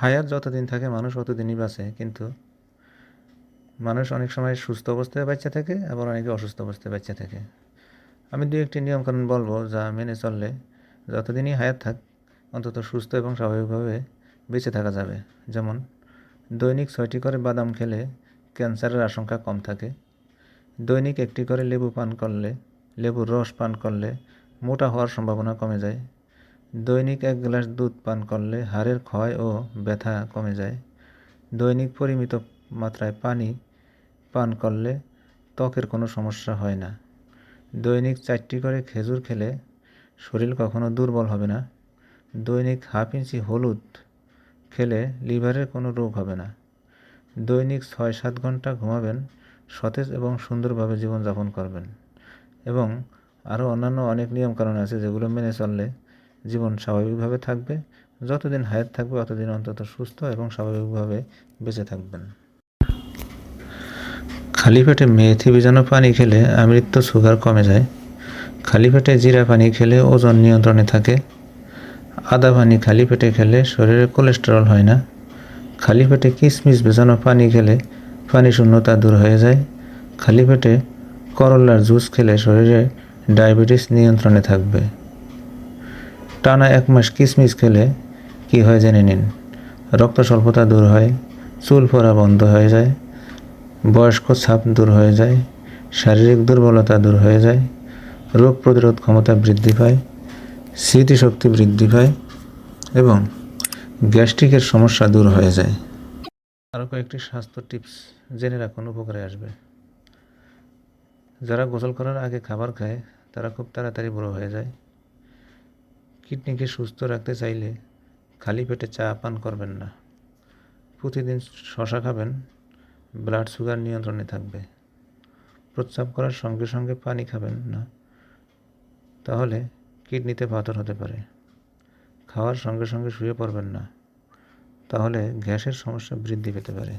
হায়াত যতদিন থাকে, মানুষ ততদিনই বাঁচে। কিন্তু মানুষ অনেক সময় সুস্থ অবস্থায় বাচ্চা থাকে, আবার অনেকে অসুস্থ অবস্থায় বাচ্চা থাকে। আমি দু একটি নিয়মকানুন বলব, যা মেনে চললে যতদিনই হায়াত থাক, অন্তত সুস্থ এবং স্বাভাবিকভাবে বেঁচে থাকা যাবে। যেমন, দৈনিক ছয়টি করে বাদাম খেলে ক্যান্সারের আশঙ্কা কম থাকে। দৈনিক একটি করে লেবু পান করলে, লেবুর রস পান করলে মোটা হওয়ার সম্ভাবনা কমে যায়। দৈনিক এক গ্লাস দুধ পান করলে হাড়ের ক্ষয় ও ব্যথা কমে যায়। দৈনিক পরিমিত মাত্রায় পানি পান করলে ত্বকের কোনো সমস্যা হয় না। দৈনিক চারটি করে খেজুর খেলে শরীর কখনো দুর্বল হবে না। দৈনিক হাফ ইঞ্চি হলুদ খেলে লিভারের কোনো রোগ হবে না। দৈনিক ছয় সাত ঘণ্টা ঘুমাবেন, সতেজ এবং সুন্দরভাবে জীবনযাপন করবেন এবং আরও অন্যান্য অনেক নিয়মকানুন আছে যেগুলো মেনে চললে জীবন স্বাভাবিকভাবে থাকবে, যতদিন হায়াত থাকবে ততদিন অন্তত সুস্থ এবং স্বাভাবিকভাবে বেঁচে থাকবেন। খালি পেটে মেথি ভিজানো পানি খেলে আমৃত্য সুগার কমে যায়। খালি পেটে জিরা পানি খেলে ওজন নিয়ন্ত্রণে থাকে। আদা পানি খালি পেটে খেলে শরীরে কোলেস্টেরল হয় না। খালি পেটে কিশমিশ ভেজানো পানি খেলে পানি শূন্যতা দূর হয়ে যায়। খালি পেটে করল্লার জুস খেলে শরীরে ডায়াবেটিস নিয়ন্ত্রণে থাকবে। টানা এক মাস কিশমিশ খেলে কী হয় জেনে নিন। রক্ত স্বল্পতা দূর হয়, চুল পড়া বন্ধ হয়ে যায়, বয়স্ক ছাপ দূর হয়ে যায়, শারীরিক দুর্বলতা দূর হয়ে যায়, রোগ প্রতিরোধ ক্ষমতা বৃদ্ধি পায়, স্মৃতিশক্তি বৃদ্ধি পায় এবং গ্যাস্ট্রিকের সমস্যা দূর হয়ে যায়। আরও কয়েকটি স্বাস্থ্য টিপস জেনে রাখুন, উপকারে আসবে। যারা গোসল করার আগে খাবার খায়, তারা খুব তাড়াতাড়ি বড় হয়ে যায়। কিডনিকে সুস্থ রাখতে চাইলে খালি পেটে চা পান করবেন না। প্রতিদিন শশা খাবেন ব্লাড সুগার নিয়ন্ত্রণে থাকবে। প্রস্রাব করার সঙ্গে সঙ্গে পানি খাবেন না, তাহলে কিডনিতে পাথর হতে পারে। খাওয়ার সঙ্গে সঙ্গে শুয়ে পড়বেন না, তাহলে গ্যাসের সমস্যা বৃদ্ধি পেতে পারে।